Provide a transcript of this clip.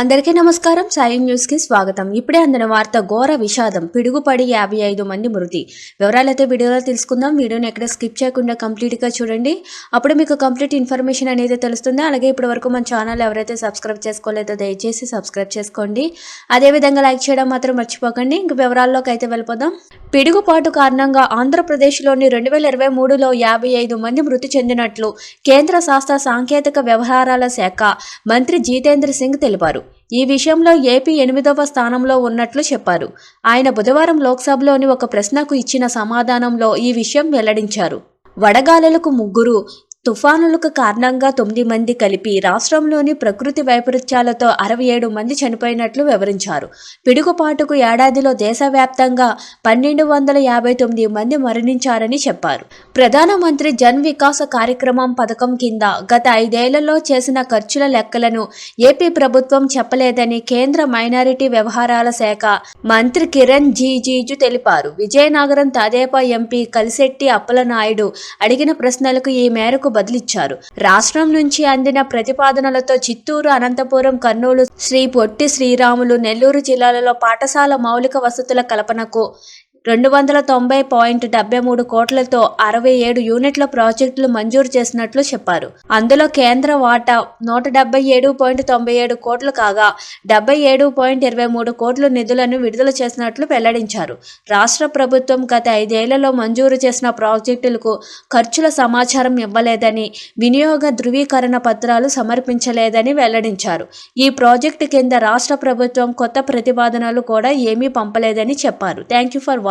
అందరికీ నమస్కారం. సాయం న్యూస్కి స్వాగతం. ఇప్పుడే అందిన వార్త ఘోర విషాదం. పిడుగుపడి యాభై ఐదు మంది మృతి. వివరాలైతే వీడియోలో తెలుసుకుందాం. వీడియోని ఎక్కడ స్కిప్ చేయకుండా కంప్లీట్గా చూడండి. అప్పుడు మీకు కంప్లీట్ ఇన్ఫర్మేషన్ అనేది తెలుస్తుంది. అలాగే ఇప్పటి వరకు మన ఛానల్ ఎవరైతే సబ్స్క్రైబ్ చేసుకోలేదో దయచేసి సబ్స్క్రైబ్ చేసుకోండి. అదేవిధంగా లైక్ చేయడం మాత్రం మర్చిపోకండి. ఇంక వివరాల్లోకి అయితే వెళ్ళిపోదాం. పిడుగుపాటు కారణంగా ఆంధ్రప్రదేశ్లోని రెండు వేల ఇరవై మూడులో యాభై ఐదు మంది మృతి చెందినట్లు కేంద్ర శాస్త్ర సాంకేతిక వ్యవహారాల శాఖ మంత్రి జితేంద్ర సింగ్ తెలిపారు. ఈ విషయంలో ఏపీ ఎనిమిదవ స్థానంలో ఉన్నట్లు చెప్పారు. ఆయన బుధవారం లోక్సభలోని ఒక ప్రశ్నకు ఇచ్చిన సమాధానంలో ఈ విషయం వెల్లడించారు. వడగాలులకు ముగ్గురు తుఫానులకు కారణంగా తొమ్మిది మంది కలిపి రాష్ట్రంలోని ప్రకృతి వైపరీత్యాలతో అరవై ఏడు మంది చనిపోయినట్లు వివరించారు. పిడుగుపాటుకు ఏడాదిలో దేశవ్యాప్తంగా పన్నెండు వందల యాభై తొమ్మిది మంది మరణించారని చెప్పారు. ప్రధానమంత్రి జన్ వికాస కార్యక్రమం పథకం కింద గత ఐదేళ్ళలో చేసిన ఖర్చుల లెక్కలను ఏపీ ప్రభుత్వం చెప్పలేదని కేంద్ర మైనారిటీ వ్యవహారాల శాఖ మంత్రి కిరణ్ జీజీజు తెలిపారు. విజయనగరం తాదేపా ఎంపీ కలిశెట్టి అప్పలనాయుడు అడిగిన ప్రశ్నలకు ఈ మేరకు బదిలిచ్చారు. రాష్ట్రం నుంచి అందిన ప్రతిపాదనలతో చిత్తూరు అనంతపురం కర్నూలు శ్రీ పొట్టి శ్రీరాములు నెల్లూరు జిల్లాలలో పాఠశాల మౌలిక వసతుల కల్పనకు రెండు వందల తొంభై పాయింట్ డెబ్బై మూడు కోట్లతో అరవై ఏడు యూనిట్ల ప్రాజెక్టులు మంజూరు చేసినట్లు చెప్పారు. అందులో కేంద్ర వాటా నూట డెబ్బై ఏడు పాయింట్ తొంభై ఏడు కోట్లు కాగా డెబ్బై ఏడు పాయింట్ ఇరవై మూడు కోట్ల నిధులను విడుదల చేసినట్లు వెల్లడించారు. రాష్ట్ర ప్రభుత్వం గత ఐదేళ్ళలో మంజూరు చేసిన ప్రాజెక్టులకు ఖర్చుల సమాచారం ఇవ్వలేదని వినియోగ ధృవీకరణ పత్రాలు సమర్పించలేదని వెల్లడించారు. ఈ ప్రాజెక్టు కింద రాష్ట్ర ప్రభుత్వం కొత్త ప్రతిపాదనలు కూడా ఏమీ పంపలేదని చెప్పారు. Thank you for watching